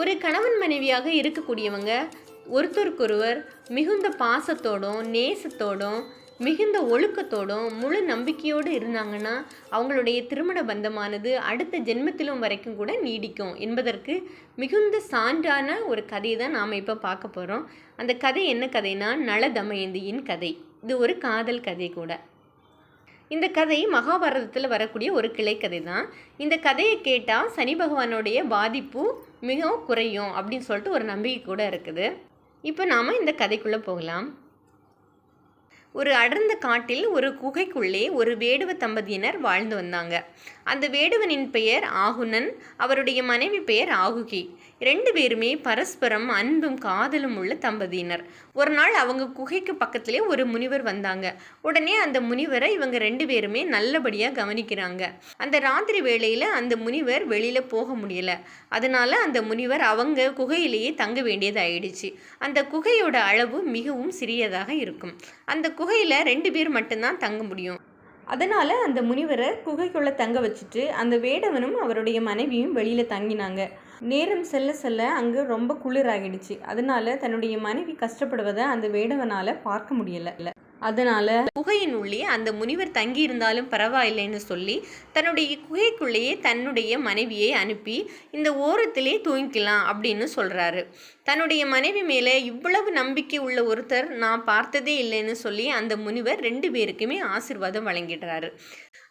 ஒரு கணவன் மனைவியாக இருக்கக்கூடியவங்க ஒருத்தருக்கொருவர் மிகுந்த பாசத்தோடும் நேசத்தோடும் மிகுந்த ஒழுக்கத்தோடும் முழு நம்பிக்கையோடு இருந்தாங்கன்னா அவங்களுடைய திருமண பந்தமானது அடுத்த ஜென்மத்திலும் வரைக்கும் கூட நீடிக்கும் என்பதற்கு மிகுந்த சான்றான ஒரு கதையை தான் நாம் இப்போ பார்க்க போகிறோம் அந்த கதை என்ன கதைனா நல தமயந்தியின் கதை. இது ஒரு காதல் கதை கூட. இந்த கதை மகாபாரதத்தில் வரக்கூடிய ஒரு கிளைக்கதை தான் இந்த கதையை கேட்டால் சனி பகவானுடைய பாதிப்பு மிகவும் குறையும் அப்படின்னு சொல்லிட்டு ஒரு நம்பிக்கை கூட இருக்குது. இப்போ நாம் இந்த கதைக்குள்ளே போகலாம். ஒரு அடர்ந்த காட்டில் ஒரு குகைக்குள்ளே ஒரு வேடுவ தம்பதியினர் வாழ்ந்து வந்தாங்க. அந்த வேடுவனின் பெயர் ஆகுனன் அவருடைய மனைவி பெயர் ஆகுகி. ரெண்டு பேருமே பரஸ்பரம் அன்பும் காதலும் உள்ள தம்பதியினர். ஒரு நாள் அவங்க குகைக்கு பக்கத்திலே ஒரு முனிவர் வந்தாங்க. உடனே அந்த முனிவரை இவங்க ரெண்டு பேருமே நல்லபடியாக கவனிக்கிறாங்க. அந்த ராத்திரி வேளையில் அந்த முனிவர் வெளியில் போக முடியல. அதனால அந்த முனிவர் அவங்க குகையிலேயே தங்க வேண்டியது ஆயிடுச்சு அந்த குகையோட அளவு மிகவும் சிறியதாக இருக்கும். அந்த குகையில் ரெண்டு பேர் மட்டும்தான் தங்க முடியும். அதனால் அந்த முனிவரை குகைக்குள்ளே தங்க வச்சுட்டு அந்த வேடவனும் அவருடைய மனைவியும் வெளியில் தங்கினாங்க. நேரம் செல்ல செல்ல அங்கே ரொம்ப குளிராகிடுச்சு. அதனால தன்னுடைய மனைவி கஷ்டப்படுவதை அந்த வேடவனால் பார்க்க முடியல. அதனால குகையின் உள்ளே அந்த முனிவர் தங்கி இருந்தாலும் பரவாயில்லைன்னு சொல்லி தன்னுடைய குகைக்குள்ளேயே தன்னுடைய மனைவியை அனுப்பி இந்த ஓரத்திலே தூங்கிக்கலாம் அப்படின்னு சொல்கிறாரு தன்னுடைய மனைவி மேலே இவ்வளவு நம்பிக்கை உள்ள ஒருத்தர் நான் பார்த்ததே இல்லைன்னு சொல்லி அந்த முனிவர் ரெண்டு பேருக்குமே ஆசிர்வாதம் வழங்கிடுறாரு.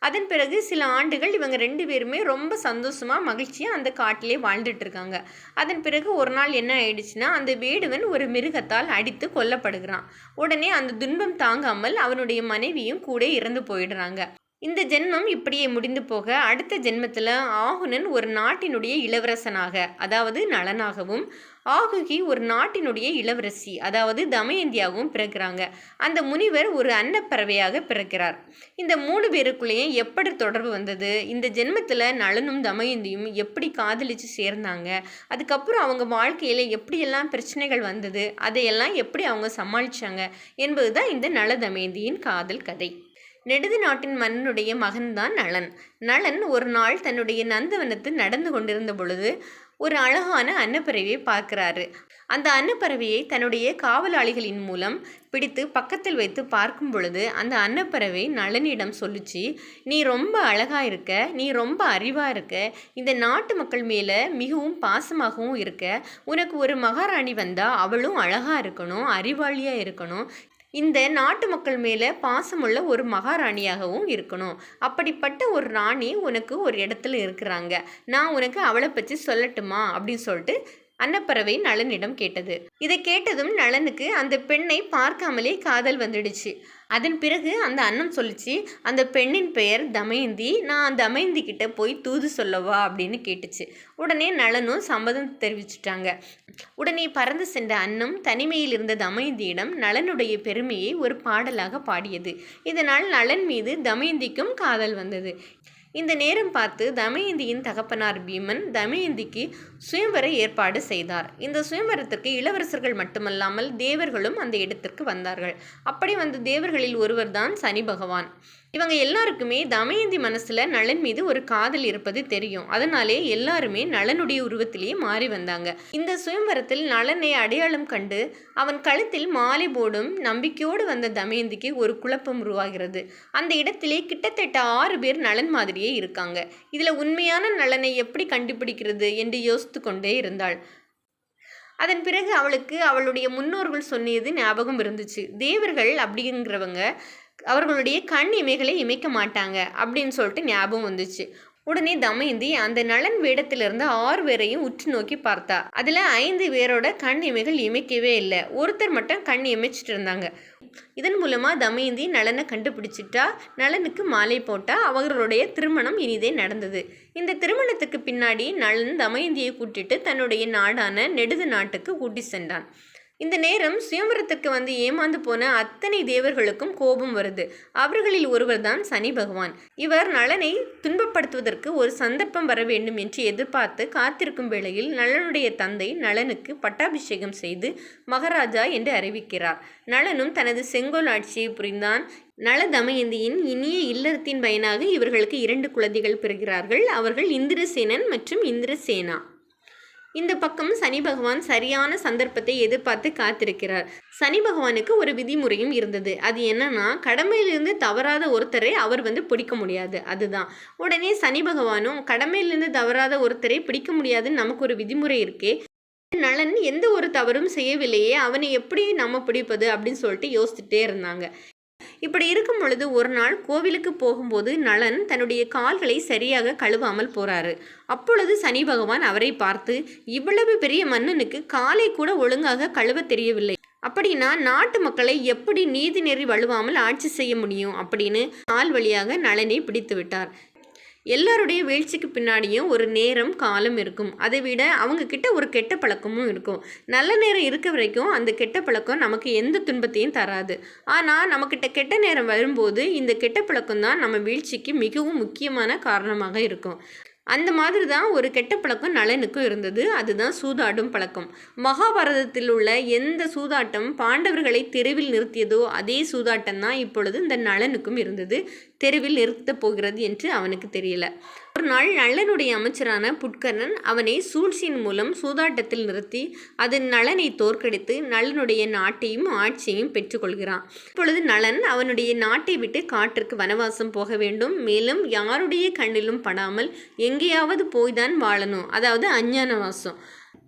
அதன் பிறகு சில ஆண்டுகள் இவங்க ரெண்டு பேருமே ரொம்ப சந்தோஷமாக மகிழ்ச்சியாக அந்த காட்டிலே வாழ்ந்துட்டு இருக்காங்க அதன் பிறகு ஒரு நாள் என்ன ஆயிடுச்சுன்னா அந்த வேடுவன் ஒரு மிருகத்தால் அடித்து கொல்லப்படுகிறான். உடனே அந்த துன்பம் தாங்காமல் அவனுடைய மனைவியும் கூட இறந்து போயிடுறாங்க. இந்த ஜென்மம் இப்படியே முடிந்து போக அடுத்த ஜென்மத்தில் ஆகுனன் ஒரு நாட்டினுடைய இளவரசனாக அதாவது நலனாகவும் ஆகுகி ஒரு நாட்டினுடைய இளவரசி அதாவது தமயந்தியாகவும் பிறக்கிறாங்க. அந்த முனிவர் ஒரு அன்னப்பறவையாக பிறக்கிறார். இந்த மூணு பேருக்குள்ளேயும் எப்படி தொடர்பு வந்தது? இந்த ஜென்மத்தில் நலனும் தமயந்தியும் எப்படி காதலிச்சு சேர்ந்தாங்க? அதுக்கப்புறம் அவங்க வாழ்க்கையில் எப்படியெல்லாம் பிரச்சனைகள் வந்தது? அதையெல்லாம் எப்படி அவங்க சமாளித்தாங்க என்பது தான் இந்த நல தமயந்தியின் காதல் கதை. நெடுது நாட்டின் மன்னனுடைய மகன்தான் நளன். நளன் ஒரு நாள் தன்னுடைய நந்தவனத்தில் நடந்து கொண்டிருந்த பொழுது ஒரு அழகான அன்னப்பறவையை பார்க்கிறாரு. அந்த அன்னப்பறவையை தன்னுடைய காவலாளிகளின் மூலம் பிடித்து பக்கத்தில் வைத்து பார்க்கும் பொழுது அந்த அன்னப்பறவை நளனிடம் சொல்லுச்சு நீ ரொம்ப அழகாக இருக்க நீ ரொம்ப அறிவாக இருக்க இந்த நாட்டு மக்கள் மேலே மிகவும் பாசமாகவும் இருக்க உனக்கு ஒரு மகாராணி வந்தால் அவளும் அழகாக இருக்கணும் அறிவாளியாக இருக்கணும் இந்த நாட்டு மக்கள் மேலே பாசமுள்ள ஒரு மகாராணியாகவும் இருக்கணும். அப்படிப்பட்ட ஒரு ராணி உனக்கு ஒரு இடத்துல இருக்கிறாங்க. நான் உனக்கு அவளை பற்றி சொல்லட்டுமா? அப்படின்னு சொல்லிட்டு அன்னப்பறவை நளனிடம் கேட்டது. இதை கேட்டதும் நளனுக்கு அந்த பெண்ணை பார்க்காமலே காதல் வந்துடுச்சு. அதன் பிறகு அந்த அண்ணன் சொல்லிச்சு அந்த பெண்ணின் பெயர் தமயந்தி நான் தமயந்தி கிட்ட போய் தூது சொல்லவா? அப்படின்னு கேட்டுச்சு. உடனே நளனும் சம்மதம் தெரிவிச்சிட்டாங்க. உடனே பறந்து சென்ற அன்னம் தனிமையில் இருந்த தமயந்தியிடம் நலனுடைய பெருமையை ஒரு பாடலாக பாடியது. இதனால் நலன் மீது தமயந்திக்கும் காதல் வந்தது. இந்த நேரம் பார்த்து தமயந்தியின் தகப்பனார் பீமன் தமயந்திக்கு சுயம்பர ஏற்பாடு செய்தார். இந்த சுயம்பரத்திற்கு இளவரசர்கள் மட்டுமல்லாமல் தேவர்களும் அந்த இடத்திற்கு வந்தார்கள். அப்படி வந்த தேவர்களில் ஒருவர்தான் சனி பகவான். இவங்க எல்லாருக்குமே தமயந்தி மனசில் நளன் மீது ஒரு காதல் இருப்பது தெரியும். அதனாலே எல்லாருமே நளனுடைய உருவத்திலேயே மாறி வந்தாங்க. இந்த சுயம்பரத்தில் நளனை அடையாளம் கண்டு அவன் கழுத்தில் மாலை போடும் நம்பிக்கையோடு வந்த தமயந்திக்கு ஒரு குழப்பம் உருவாகிறது. அந்த இடத்திலே கிட்டத்தட்ட ஆறு பேர் நலன் மாதிரியே இருக்காங்க. இதில் உண்மையான நலனை எப்படி கண்டுபிடிக்கிறது என்று யோசித்து கொண்டே இருந்தாள். அதன் பிறகு அவளுக்கு அவளுடைய முன்னோர்கள் சொன்னியது ஞாபகம் இருந்துச்சு. தேவர்கள் அப்படிங்கிறவங்க அவர்களுடைய கண் இமைகளை இமைக்க மாட்டாங்க அப்படின்னு சொல்லிட்டு ஞாபகம் வந்துச்சு. உடனே தமயந்தி அந்த நலன் வேடத்திலிருந்து ஆறு பேரையும் உற்று நோக்கி பார்த்தா. அதில் ஐந்து பேரோட கண் இமைகள் இமைக்கவே இல்லை. ஒருத்தர் மட்டும் கண் இமைச்சிட்டு இருந்தாங்க. இதன் மூலமாக தமயந்தி நலனை கண்டுபிடிச்சிட்டா. நலனுக்கு மாலை போட்டால் அவர்களுடைய திருமணம் இனிதே நடந்தது. இந்த திருமணத்துக்கு பின்னாடி நலன் தமயந்தியை கூட்டிட்டு தன்னுடைய நாடான நெடுது நாட்டுக்கு கூட்டி சென்றான். இந்த நேரம் சுயம்பரத்துக்கு வந்து ஏமாந்து போன அத்தனை தேவர்களுக்கும் கோபம் வருது. அவர்களில் ஒருவர் தான் சனி பகவான். இவர் நலனை துன்பப்படுத்துவதற்கு ஒரு சந்தர்ப்பம் வர வேண்டும் என்று எதிர்பார்த்து காத்திருக்கும் வேளையில் நலனுடைய தந்தை நலனுக்கு பட்டாபிஷேகம் செய்து மகாராஜா என்று அறிவிக்கிறார். நலனும் தனது செங்கோல் ஆட்சியை புரிந்தான். நல தமயந்தியின் இனிய இல்லறத்தின் பயனாக இவர்களுக்கு இரண்டு குழந்தைகள் பிறகிறார்கள் அவர்கள் இந்திரசேனன் மற்றும் இந்திரசேனா. இந்த பக்கம் சனி பகவான் சரியான சந்தர்ப்பத்தை எதிர்பார்த்து காத்திருக்கிறார். சனி பகவானுக்கு ஒரு விதிமுறையும் இருந்தது. அது என்னன்னா கடமையிலிருந்து தவறாத ஒருத்தரை அவர் வந்து பிடிக்க முடியாது. அதுதான். உடனே சனி பகவானும் கடமையிலிருந்து தவறாத ஒருத்தரை பிடிக்க முடியாதுன்னு நமக்கு ஒரு விதிமுறை இருக்கே. நலன் எந்த ஒரு தவறும் செய்யவில்லையே அவனை எப்படி நம்ம பிடிப்பது அப்படின்னு சொல்லிட்டு யோசிச்சுட்டே இருந்தாங்க. இப்படி இருக்கும் பொழுது ஒரு நாள் கோவிலுக்கு போகும்போது நலன் தன்னுடைய கால்களை சரியாக கழுவாமல் போறாரு. அப்பொழுது சனி பகவான் அவரை பார்த்து இவ்வளவு பெரிய மன்னனுக்கு காலை கூட ஒழுங்காக கழுவ தெரியவில்லை. அப்படின்னா நாட்டு மக்களை எப்படி நீதி நெறி வழுவாமல் ஆட்சி செய்ய முடியும்? அப்படின்னு கால் வழியாக நலனை பிடித்து விட்டார். எல்லாருடைய வீழ்ச்சிக்கு பின்னாடியும் ஒரு நேரம் காலம் இருக்கும். அதை விட அவங்க கிட்ட ஒரு கெட்ட பழக்கமும் இருக்கும். நல்ல நேரம் இருக்க வரைக்கும் அந்த கெட்ட பழக்கம் நமக்கு எந்த துன்பத்தையும் தராது. ஆனால் நம்மக்கிட்ட கெட்ட நேரம் வரும்போது இந்த கெட்ட பழக்கம் தான் நம்ம வீழ்ச்சிக்கு மிகவும் முக்கியமான காரணமாக இருக்கும். அந்த மாதிரி தான் ஒரு கெட்ட பழக்கம் நலனுக்கும் இருந்தது. அதுதான் சூதாடும் பழக்கம். மகாபாரதத்தில் உள்ள எந்த சூதாட்டம் பாண்டவர்களை தெருவில் நிறுத்தியதோ அதே சூதாட்டம் தான் இப்பொழுது இந்த நலனுக்கும் இருந்தது. தெருவில் நிறுத்தப் போகிறது என்று அவனுக்கு தெரியல. ஒரு நாள் நளனுடைய அமைச்சரான புட்கர்ணன் அவனை சூழ்ச்சியின் மூலம் சூதாட்டத்தில் நிறுத்தி அதன் நலனை தோற்கடித்து நளனுடைய நாட்டையும் ஆட்சியையும் பெற்றுக்கொள்கிறான். இப்பொழுது நலன் அவனுடைய நாட்டை விட்டு காட்டிற்கு வனவாசம் போக வேண்டும். மேலும் யாருடைய கண்ணிலும் படாமல் எங்கேயாவது போய்தான் வாழணும். அதாவது அஞ்ஞானவாசம்.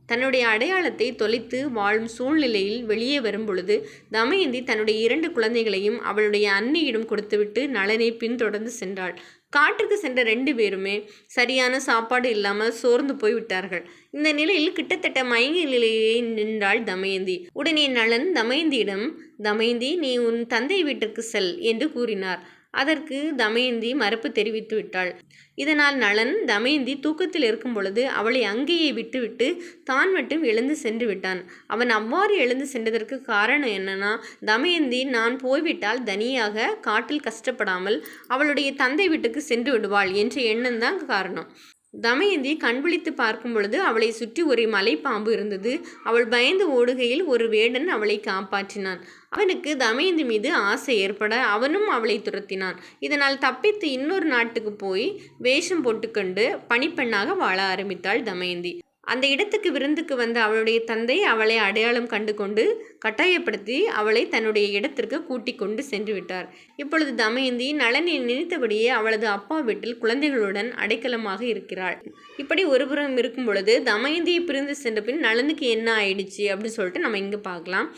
தன்னுடைய அடையாளத்தை தொலைத்து வாழும் சூழ்நிலையில் வெளியே வரும் பொழுது தமயந்தி தன்னுடைய இரண்டு குழந்தைகளையும் அவளுடைய அன்னையிடம் கொடுத்துவிட்டு நளனை பின்தொடர்ந்து சென்றாள். காட்டுக்கு சென்ற ரெண்டு பேருமே சரியான சாப்பாடு இல்லாமல் சோர்ந்து போய்விட்டார்கள். இந்த நிலையில் கிட்டத்தட்ட மயங்கிய நிலையிலே நின்றாள் தமயந்தி. உடனே நளன் தமயந்தியிடம் தமயந்தி நீ உன் தந்தை வீட்டிற்கு செல் என்று கூறினார். அதற்கு தமயந்தி மறுப்பு தெரிவித்து விட்டாள். இதனால் நளன் தமயந்தி தூக்கத்தில் இருக்கும் பொழுது அவளை அங்கேயே விட்டுவிட்டு தான் மட்டும் எழுந்து சென்று விட்டான். அவன் அவ்வாறு எழுந்து சென்றதற்கு காரணம் என்னன்னா தமயந்தி நான் போய்விட்டால் தனியாக காட்டில் கஷ்டப்படாமல் அவளுடைய தந்தை வீட்டுக்கு சென்று விடுவாள் என்ற எண்ணம் தான் காரணம். தமயந்தி கண்விழித்து பார்க்கும் பொழுது அவளை சுற்றி ஒரு மலைப்பாம்பு இருந்தது. அவள் பயந்து ஓடுகையில் ஒரு வேடன் அவளை காப்பாற்றினான். அவனுக்கு தமயந்தி மீது ஆசை ஏற்பட அவனும் அவளை துரத்தினான். இதனால் தப்பித்து இன்னொரு நாட்டுக்கு போய் வேஷம் போட்டுக்கொண்டு பணிப்பெண்ணாக வாழ ஆரம்பித்தாள் தமயந்தி. அந்த இடத்துக்கு விருந்துக்கு வந்த அவளுடைய தந்தை அவளை அடையாளம் கண்டு கொண்டு கட்டாயப்படுத்தி அவளை தன்னுடைய இடத்திற்கு கூட்டிக் கொண்டு சென்று விட்டார். இப்பொழுது தமயந்தி நலனை நினைத்தபடியே அவளது அப்பா வீட்டில் குழந்தைகளுடன் அடைக்கலமாக இருக்கிறாள். இப்படி ஒருபுறம் இருக்கும் பொழுது தமயந்தியை பிரிந்து சென்ற பின் நலனுக்கு என்ன ஆயிடுச்சு? அப்படின்னு சொல்லிட்டு நம்ம இங்கே பார்க்கலாம்.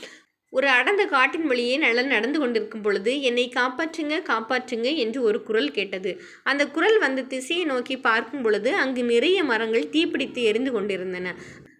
ஒரு அடர்ந்த காட்டின் வழியே நலன் நடந்து கொண்டிருக்கும் பொழுது என்னை காப்பாற்றுங்க காப்பாற்றுங்க என்று ஒரு குரல் கேட்டது. அந்த குரல் வந்த திசையை நோக்கி பார்க்கும் பொழுது அங்கு நிறைய மரங்கள் தீப்பிடித்து எரிந்து கொண்டிருந்தன.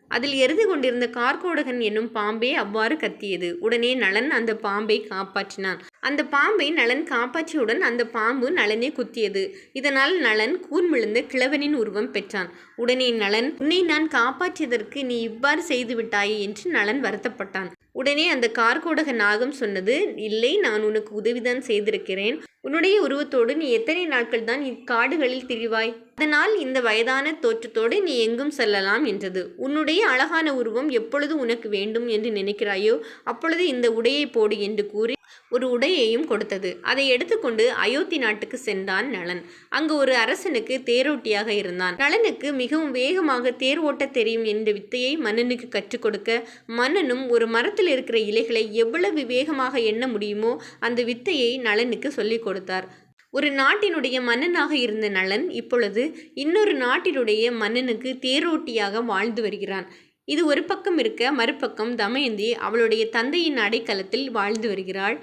அதில் எரிந்து கொண்டிருந்த கார்கோடகன் என்னும் பாம்பே அவ்வாறு கத்தியது. உடனே நலன் அந்த பாம்பை காப்பாற்றினான். அந்த பாம்பை நலன் காப்பாற்றியவுடன் அந்த பாம்பு நலனை குத்தியது. இதனால் நலன் கூர்மிழுந்த கிழவனின் உருவம் பெற்றான். உடனே நலன் உன்னை நான் காப்பாற்றியதற்கு நீ இவ்வாறு செய்துவிட்டாயே என்று நலன் வருத்தப்பட்டான். உடனே அந்த கார்கோடக நாகம் சொன்னது இல்லை நான் உனக்கு உதவிதான் செய்திருக்கிறேன். உன்னுடைய உருவத்தோடு நீ எத்தனை நாட்கள் தான் இக்காடுகளில் திரிவாய்? அதனால் இந்த வயதான தோற்றத்தோடு நீ எங்கும் செல்லலாம் என்றது. உன்னுடைய அழகான உருவம் எப்பொழுது உனக்கு வேண்டும் என்று நினைக்கிறாயோ அப்பொழுது இந்த உடையை போடு என்று கூறி ஒரு உடையையும் கொடுத்தது. அதை எடுத்துக்கொண்டு அயோத்தி நாட்டுக்கு சென்றான் நளன். அங்கு ஒரு அரசனுக்கு தேரோட்டியாக இருந்தான். நளனுக்கு மிகவும் வேகமாக தேர் ஓட்ட தெரியும் என்ற வித்தையை மன்னனுக்கு கற்றுக் கொடுக்க மன்னனும் ஒரு மரத்தில் இருக்கிற இலைகளை எவ்வளவு வேகமாக எண்ண முடியுமோ அந்த வித்தையை நளனுக்கு சொல்லிக் கொடுத்தார். ஒரு நாட்டினுடைய மன்னனாக இருந்த நளன் இப்பொழுது இன்னொரு நாட்டினுடைய மன்னனுக்கு தேரோட்டியாக வாழ்ந்து வருகிறான். இது ஒரு பக்கம் இருக்க மறுபக்கம் தமயந்தி அவளுடைய தந்தையின் அடைக்கலத்தில் வாழ்ந்து வருகிறாள்.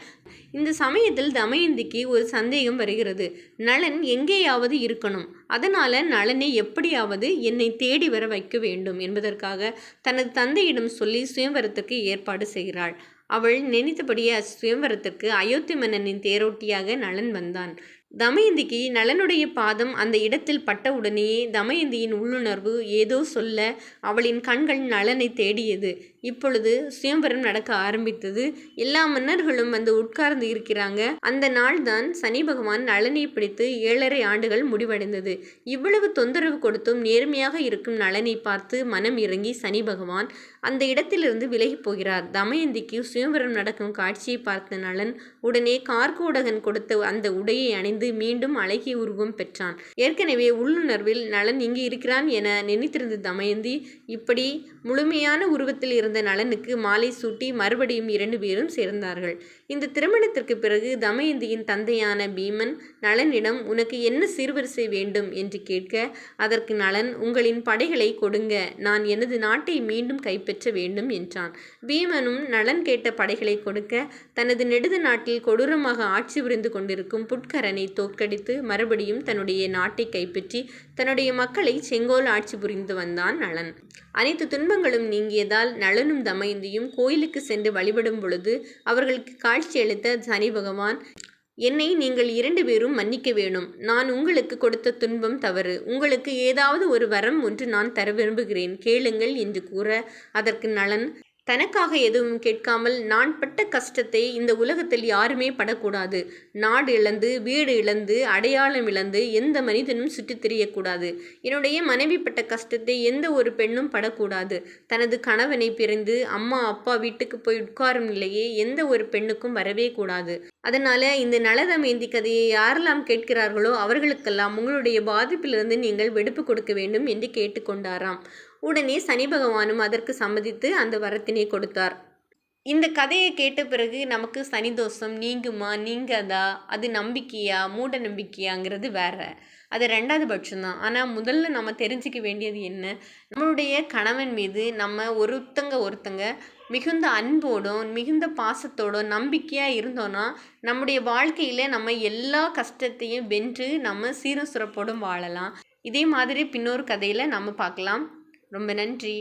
இந்த சமயத்தில் தமயந்திக்கு ஒரு சந்தேகம் வருகிறது. நளன் எங்கேயாவது இருக்கணும். அதனால் நளனை எப்படியாவது என்னை தேடி வர வைக்க வேண்டும் என்பதற்காக தனது தந்தையிடம் சொல்லி சுயம்பரத்துக்கு ஏற்பாடு செய்கிறாள். அவள் நினைத்தபடியே அச்சுயம்பரத்திற்கு அயோத்தி மன்னனின் தேரோட்டியாக நலன் வந்தான். தமயந்திக்கு நலனுடைய பாதம் அந்த இடத்தில் பட்டவுடனேயே தமயந்தியின் உள்ளுணர்வு ஏதோ சொல்ல அவளின் கண்கள் நலனை தேடியது. இப்பொழுது சுயம்பரம் நடக்க ஆரம்பித்தது. எல்லா மன்னர்களும் வந்து உட்கார்ந்து இருக்கிறாங்க. அந்த நாள் தான் சனி பகவான் நளனை பிடித்து ஏழரை ஆண்டுகள் முடிவடைந்தது. இவ்வளவு தொந்தரவு கொடுத்தும் நேர்மையாக இருக்கும் நளனை பார்த்து மனம் இறங்கி சனி பகவான் அந்த இடத்திலிருந்து விலகி போகிறார். தமயந்திக்கு சுயம்பரம் நடக்கும் காட்சியை பார்த்த நளன் உடனே கார்கோடகன் கொடுத்த அந்த உடையை அணிந்து மீண்டும் அழகிய உருவம் பெற்றான். ஏற்கனவே உள்ளுணர்வில் நளன் இங்கு இருக்கிறான் என நினைத்திருந்த தமயந்தி இப்படி முழுமையான உருவத்தில் இருந்த நலனுக்கு மாலை சூட்டி மறுபடியும் இரண்டு பேரும் சேர்ந்தார்கள். இந்த திருமணத்திற்கு பிறகு தமயந்தியின் தந்தையான பீமன் நலனிடம் உனக்கு என்ன சீர்வரிசை வேண்டும்? என்று கேட்க அதற்கு நலன் உங்களின் படைகளை கொடுங்க. நான் எனது நாட்டை மீண்டும் கைப்பற்ற வேண்டும் என்றான். பீமனும் நலன் கேட்ட படைகளை கொடுக்க தனது நெடுது நாட்டில் கொடூரமாக ஆட்சி புரிந்து கொண்டிருக்கும் புட்கரனை தோற்கடித்து மறுபடியும் தன்னுடைய நாட்டை கைப்பற்றி தன்னுடைய மக்களை செங்கோல் ஆட்சி புரிந்து வந்தான் நலன். அனைத்து துன்பங்களும் நீங்கியதால் நலன் நளனும் தமயந்தியும் கோயிலுக்கு சென்று வழிபடும் பொழுது அவர்களுக்கு காட்சியளித்த சனி பகவான் என்னை நீங்கள் இரண்டு பேரும் மன்னிக்க வேணும். நான் உங்களுக்கு கொடுத்த துன்பம் தவறு. உங்களுக்கு ஏதாவது ஒரு வரம் ஒன்று நான் தர விரும்புகிறேன். கேளுங்கள் என்று கூற அதற்கு நலன் தனக்காக எதுவும் கேட்காமல் நான் பட்ட கஷ்டத்தை இந்த உலகத்தில் யாருமே படக்கூடாது. நாடு இழந்து வீடு இழந்து அடையாளம் இழந்து எந்த மனிதனும் சுற்றித் திரியக்கூடாது. என்னுடைய மனைவி பட்ட கஷ்டத்தை எந்த ஒரு பெண்ணும் படக்கூடாது. தனது கணவனை பிரிந்து அம்மா அப்பா வீட்டுக்கு போய் உட்காரும் நிலையே எந்த ஒரு பெண்ணுக்கும் வரவே கூடாது. அதனால இந்த நலதமேந்தி கதையை யாரெல்லாம் கேட்கிறார்களோ அவர்களுக்கெல்லாம் உங்களுடைய பாதிப்பிலிருந்து நீங்கள் வெடுப்பு கொடுக்க வேண்டும் என்று கேட்டுக்கொண்டாராம். உடனே சனி பகவானும் அதற்கு சம்மதித்து அந்த வரத்தினை கொடுத்தார். இந்த கதையை கேட்ட பிறகு நமக்கு சனி தோஷம் நீங்குமா நீங்காதா? அது நம்பிக்கையா மூட நம்பிக்கையாங்கிறது வேற. அது ரெண்டாவது பட்சம்தான். ஆனால் முதல்ல நம்ம தெரிஞ்சுக்க வேண்டியது என்ன? நம்மளுடைய கணவன் மீது நம்ம ஒருத்தங்க ஒருத்தங்க மிகுந்த அன்போடும் மிகுந்த பாசத்தோடும் நம்பிக்கையாக இருந்தோன்னா நம்முடைய வாழ்க்கையில் நம்ம எல்லா கஷ்டத்தையும் வென்று நம்ம சீரும் சிறப்போடும் வாழலாம். இதே மாதிரி பின்னொரு கதையில் நம்ம பார்க்கலாம். ரொம்ப நன்றி.